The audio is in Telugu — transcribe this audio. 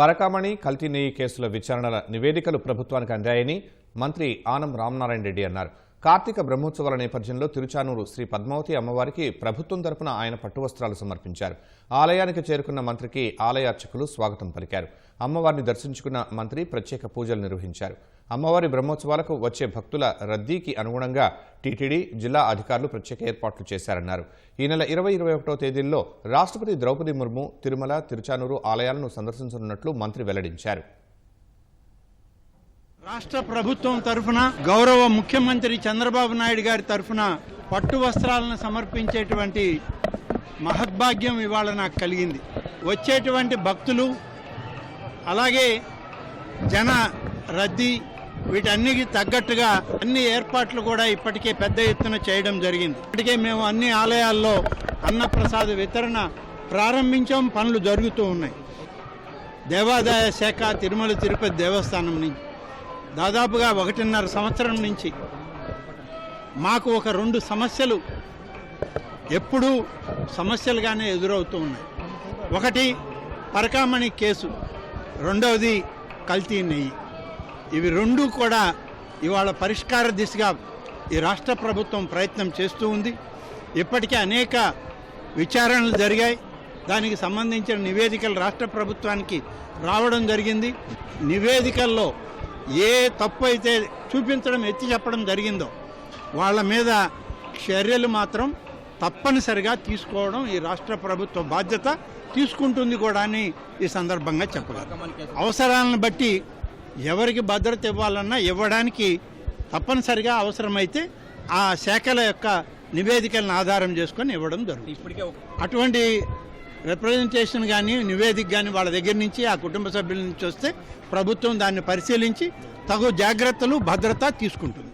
పరకామణి కల్తీ నెయ్యి కేసుల విచారణల నివేదికలు ప్రభుత్వానికి అందాయని మంత్రి ఆనం రామనారాయణ రెడ్డి అన్నారు. కార్తీక బ్రహ్మోత్సవాల నేపథ్యంలో తిరుచానూరు శ్రీ పద్మావతి అమ్మవారికి ప్రభుత్వం తరపున ఆయన పట్టువస్త్రాలు సమర్పించారు. ఆలయానికి చేరుకున్న మంత్రికి ఆలయ అర్చకులు స్వాగతం పలికారు. అమ్మవారిని దర్శించుకున్న మంత్రి ప్రత్యేక పూజలు నిర్వహించారు. అమ్మవారి బ్రహ్మోత్సవాలకు వచ్చే భక్తుల రద్దీకి అనుగుణంగా టీటీడీ జిల్లా అధికారులు ప్రత్యేక ఏర్పాట్లు చేశారన్నారు. ఈ నెల ఇరవై ఇరవై ఒకటో తేదీల్లో రాష్ట్రపతి ద్రౌపది ముర్ము తిరుమల తిరుచానూరు ఆలయాలను సందర్శించనున్నట్లు మంత్రి వెల్లడించారు. రాష్ట్ర ప్రభుత్వం తరఫున గౌరవ ముఖ్యమంత్రి చంద్రబాబు నాయుడు గారి తరఫున పట్టు వస్త్రాలను సమర్పించేటువంటి మహద్భాగ్యం ఇవాళ నాకు కలిగింది. వచ్చేటువంటి భక్తులు అలాగే జన రద్దీ వీటన్నికి తగ్గట్టుగా అన్ని ఏర్పాట్లు కూడా ఇప్పటికే పెద్ద ఎత్తున చేయడం జరిగింది. ఇప్పటికే మేము అన్ని ఆలయాల్లో అన్నప్రసాద వితరణ ప్రారంభించాం పనులు జరుగుతూ ఉన్నాయి. దేవాదాయ శాఖ తిరుమల తిరుపతి దేవస్థానం నుంచి. దాదాపుగా ఒకటిన్నర సంవత్సరం నుంచి మాకు ఒక రెండు సమస్యలు ఎప్పుడూ సమస్యలుగానే ఎదురవుతూ ఉన్నాయి. ఒకటి పరకామణి కేసు రెండవది కల్తీ నెయ్యి. ఇవి రెండు కూడా ఇవాళ పరిష్కార దిశగా ఈ రాష్ట్ర ప్రభుత్వం ప్రయత్నం చేస్తూ ఉంది. ఇప్పటికే అనేక విచారణలు జరిగాయి. దానికి సంబంధించిన నివేదికలు రాష్ట్ర ప్రభుత్వానికి రావడం జరిగింది. నివేదికల్లో ఏ తప్పు అయితే చూపించడం ఎత్తి చెప్పడం జరిగిందో వాళ్ళ మీద చర్యలు మాత్రం తప్పనిసరిగా తీసుకోవడం ఈ రాష్ట్ర ప్రభుత్వ బాధ్యత తీసుకుంటుంది కూడా అని ఈ సందర్భంగా చెప్పగలను. అవసరాలను బట్టి ఎవరికి భద్రత ఇవ్వాలన్నా ఇవ్వడానికి తప్పనిసరిగా అవసరమైతే ఆ శాఖల యొక్క నివేదికలను ఆధారం చేసుకొని ఇవ్వడం జరుగుతుంది. అటువంటి రిప్రజెంటేషన్ కానీ నివేదిక కానీ వాళ్ళ దగ్గర నుంచి ఆ కుటుంబ సభ్యుల నుంచి వస్తే ప్రభుత్వం దాన్ని పరిశీలించి తగు జాగ్రత్తలు భద్రత తీసుకుంటుంది.